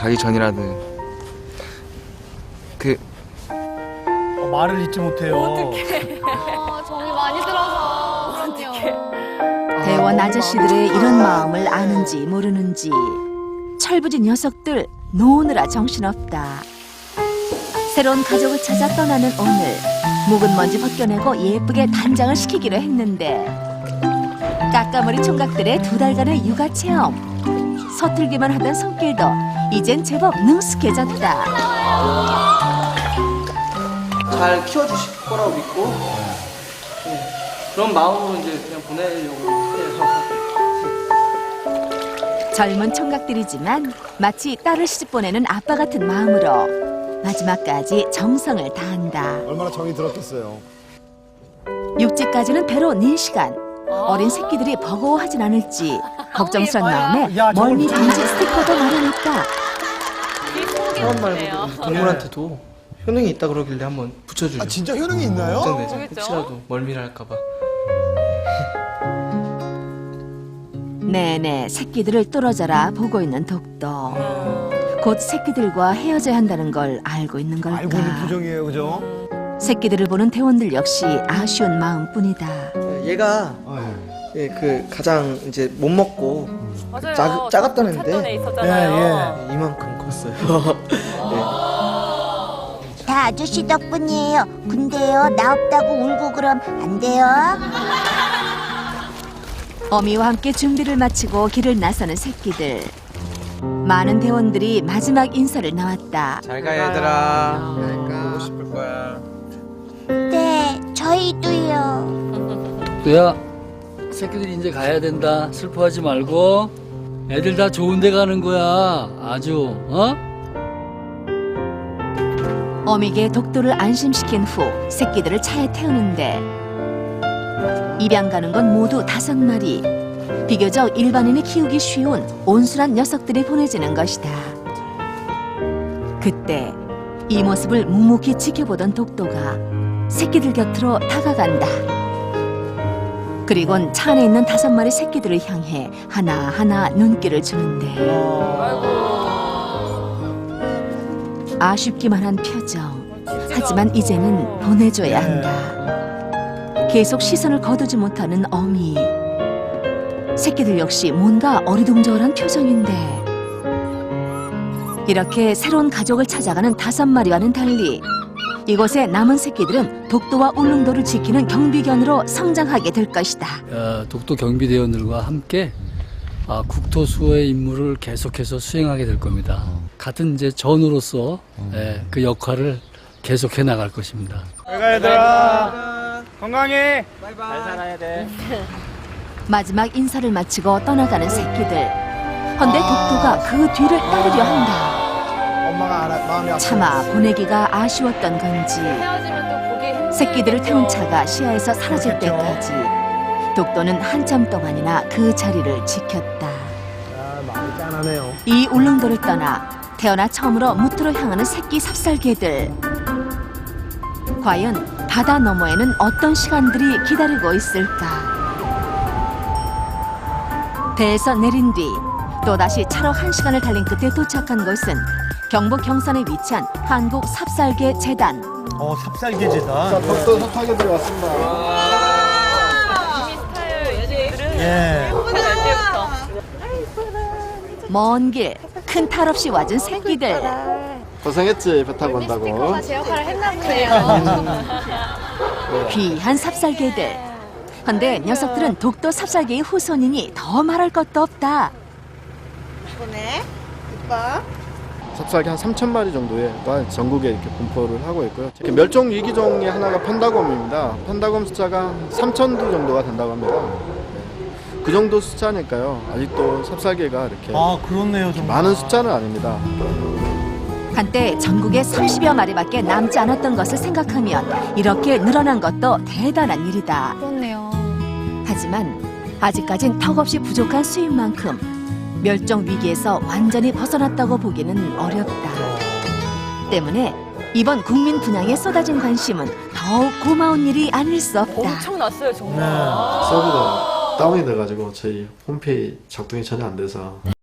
가기 전이라도 그 어, 말을 잊지 못해요. 아, 정이 많이 들어서. 어떡해. 대원 아저씨들의 이런 마음을 아는지 모르는지 철부지 녀석들 노느라 정신없다. 새로운 가족을 찾아 떠나는 오늘 묵은 먼지 벗겨내고 예쁘게 단장을 시키기로 했는데 까까머리 총각들의 두 달간의 육아 체험 서툴기만 하던 손길도 이젠 제법 능숙해졌다. 잘 키워주실 거라고 믿고 네. 그런 마음으로 이제 그냥 보내려고 해요. 젊은 총각들이지만 마치 딸을 시집 보내는 아빠 같은 마음으로 마지막까지 정성을 다한다. 얼마나 정이 들었겠어요. 육지까지는 배로 4시간. 어린 새끼들이 버거워하진 않을지 걱정스런 마음에 야, 저걸 멀미 좀- 방지 스티커도 마련했다. 사람 말고 동물한테도 효능이 있다 그러길래 한번 붙여주죠. 아 진짜 효능이 있나요? 걱정되죠. 그렇겠죠? 혹시라도 멀미를 할까봐. 네네, 새끼들을 뚫어져라 보고 있는 독도. 곧 새끼들과 헤어져야 한다는 걸 알고 있는 걸까? 알고 있는 표정이에요, 그죠? 새끼들을 보는 대원들 역시 아쉬운 마음뿐이다. 얘가 아, 예, 그 가장 이제 못 먹고 맞아요. 작- 작았다는데? 있었잖아요. 예, 이만큼 컸어요. 다 아저씨 덕분이에요. 근데요, 나 없다고 울고 그럼 안 돼요? 어미와 함께 준비를 마치고 길을 나서는 새끼들. 많은 대원들이 마지막 인사를 나왔다. 잘가 얘들아. 보고 싶을 거야. 네, 저희도요. 너야 새끼들이 이제 가야 된다 슬퍼하지 말고 애들 다 좋은 데 가는 거야 아주 어? 어미게 독도를 안심시킨 후 새끼들을 차에 태우는데 입양 가는 건 모두 다섯 마리. 비교적 일반인이 키우기 쉬운 온순한 녀석들이 보내지는 것이다. 그때 이 모습을 묵묵히 지켜보던 독도가 새끼들 곁으로 다가간다. 그리곤 차 안에 있는 다섯 마리 새끼들을 향해 하나하나 눈길을 주는데 아쉽기만 한 표정. 하지만 이제는 보내줘야 한다. 계속 시선을 거두지 못하는 어미. 새끼들 역시 뭔가 어리둥절한 표정인데. 이렇게 새로운 가족을 찾아가는 다섯 마리와는 달리 이곳의 남은 새끼들은 독도와 울릉도를 지키는 경비견으로 성장하게 될 것이다. 어, 독도 경비대원들과 함께 아, 국토 수호의 임무를 계속해서 수행하게 될 겁니다 같은 이제 전우로서 예, 그 역할을 계속해 나갈 것입니다 내가 얘들아 건강해. 마지막 인사를 마치고 떠나가는 새끼들. 헌데 독도가 그 뒤를 따르려 한다. 차마 보내기가 아쉬웠던 건지. 새끼들을 태운 차가 시야에서 사라질 때까지 독도는 한참 동안이나 그 자리를 지켰다. 아. 이 울릉도를 떠나 태어나 처음으로 무트로 향하는 새끼 삽살개들. 과연 바다 너머에는 어떤 시간들이 기다리고 있을까? 배에서 내린 뒤 또다시 차로 한 시간을 달린 끝에 도착한 곳은 경북 경산에 위치한 한국 삽살개 재단. 어, 삽살개제다. 자, 덕도 섭하게들 왔습니다. 이미 스타일 얘들은 예. 먼 길 큰 탈 없이 와준 새끼들. 고생했지, 배 타고 스티커가 제 역할을 했나 보네요. 귀한 삽살개들. 근데 녀석들은 독도 삽살개의 후손이니 더 말할 것도 없다. 삽살개 한 3천 마리 정도가 전국에 이렇게 분포를 하고 있고요. 이렇게 멸종 위기 종의 하나가 판다곰입니다. 판다곰 숫자가 3천 두 정도가 된다고 합니다. 네. 그 정도 숫자니까요. 아직도 삽살개가 이렇게 아, 그렇네요, 정말. 많은 숫자는 아닙니다. 한때 전국에 30여 마리밖에 남지 않았던 것을 생각하면 이렇게 늘어난 것도 대단한 일이다. 그렇네요. 하지만 아직까진 턱없이 부족한 수입만큼 멸종 위기에서 완전히 벗어났다고 보기는 어렵다. 때문에 이번 국민 분양에 쏟아진 관심은 더욱 고마운 일이 아닐 수 없다. 엄청 났어요 정말. 네. 서버가 다운이 돼가지고 저희 홈페이지 작동이 전혀 안 돼서